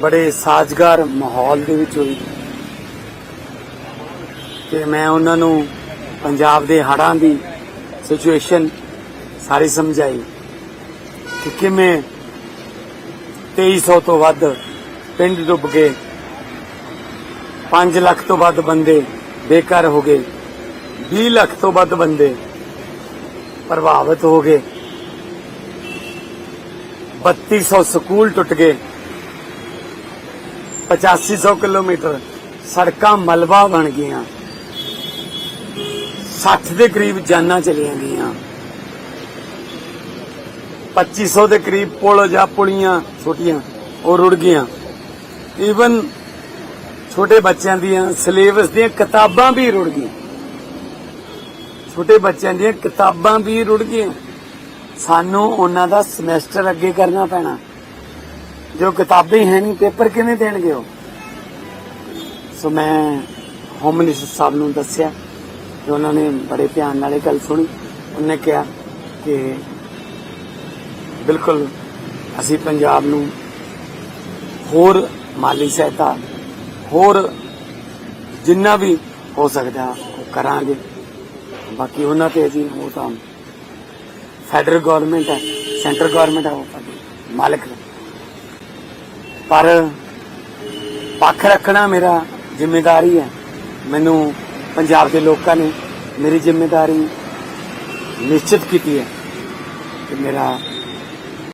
ਬੜੇ ਸਾਜ਼ਗਾਰ ਮਾਹੌਲ ਦੇ ਵਿੱਚ ਹੋਈ। ਤੇ ਮੈਂ ਉਹਨਾਂ ਨੂੰ ਪੰਜਾਬ ਦੇ ਹੜਾਂ ਦੀ ਸਿਚੁਏਸ਼ਨ ਸਾਰੀ ਸਮਝਾਈ ਕਿ ਕਿਵੇਂ 2300 ਤੋਂ ਵੱਧ ਪਿੰਡ ਡੁੱਬ ਗਏ 5 ਲੱਖ ਤੋਂ ਵੱਧ ਬੰਦੇ ਬੇਘਰ ਹੋ ਗਏ 20 ਲੱਖ ਤੋਂ ਵੱਧ ਬੰਦੇ ਪ੍ਰਭਾਵਿਤ ਹੋ ਗਏ 3200 ਸਕੂਲ ਟੁੱਟ ਗਏ। 8500 ਕਿਲੋਮੀਟਰ ਸੜਕਾਂ ਮਲਬਾ ਬਣ ਗਈਆਂ। 60 ਦੇ ਕਰੀਬ ਜਾਨਾਂ ਚਲੀਆਂ ਗਈਆਂ। 2500 ਦੇ ਕਰੀਬ ਪੁਲ ਜਾਂ ਪੁਲੀਆਂ ਛੋਟੀਆਂ, ਉਹ ਰੁੜ ਗਈਆਂ। ਈਵਨ ਛੋਟੇ ਬੱਚਿਆਂ ਦੀਆਂ ਸਿਲੇਬਸ ਦੀਆਂ ਕਿਤਾਬਾਂ ਵੀ ਰੁੜ ਗਈਆਂ। ਛੋਟੇ ਬੱਚਿਆਂ ਦੀਆਂ ਕਿਤਾਬਾਂ ਵੀ ਰੁੜ ਗਈਆਂ। ਸਾਨੂੰ ਉਹਨਾਂ ਦਾ ਸਮੈਸਟਰ ਅੱਗੇ ਕਰਨਾ ਪੈਣਾ। ਜੋ ਕਿਤਾਬਾਂ ਹੀ ਹੈ ਨਹੀਂ, ਪੇਪਰ ਕਿਵੇਂ ਦੇਣਗੇ ਉਹ? ਸੋ ਮੈਂ ਹੋਮ ਮਿਨਿਸਟਰ ਸਾਹਿਬ ਨੂੰ ਦੱਸਿਆ ਤੇ ਉਹਨਾਂ ਨੇ ਬੜੇ ਧਿਆਨ ਨਾਲ ਇਹ ਗੱਲ ਸੁਣੀ। ਉਹਨੇ ਕਿਹਾ ਕਿ ਬਿਲਕੁਲ ਅਸੀਂ ਪੰਜਾਬ ਨੂੰ ਹੋਰ ਮਾਲੀ ਸਹਾਇਤਾ, ਹੋਰ ਜਿੰਨਾ ਵੀ ਹੋ ਸਕਦਾ ਉਹ ਕਰਾਂਗੇ। ਬਾਕੀ ਉਹਨਾਂ ਤੇ ਅਸੀਂ ਉਹ ਤਾਂ ਫੈਡਰਲ ਗਵਰਨਮੈਂਟ ਹੈ ਸੈਂਟਰ ਗਵਰਨਮੈਂਟ ਹੈ, ਉਹ ਸਾਡੀ ਮਾਲਕ ਹੈ ਪਰ ਪੱਖ ਰੱਖਣਾ ਮੇਰਾ ਜ਼ਿੰਮੇਵਾਰੀ ਹੈ। ਮੈਨੂੰ ਪੰਜਾਬ ਦੇ ਲੋਕਾਂ ਨੇ ਮੇਰੀ ਜ਼ਿੰਮੇਵਾਰੀ ਨਿਸ਼ਚਿਤ ਕੀਤੀ ਹੈ ਕਿ ਮੇਰਾ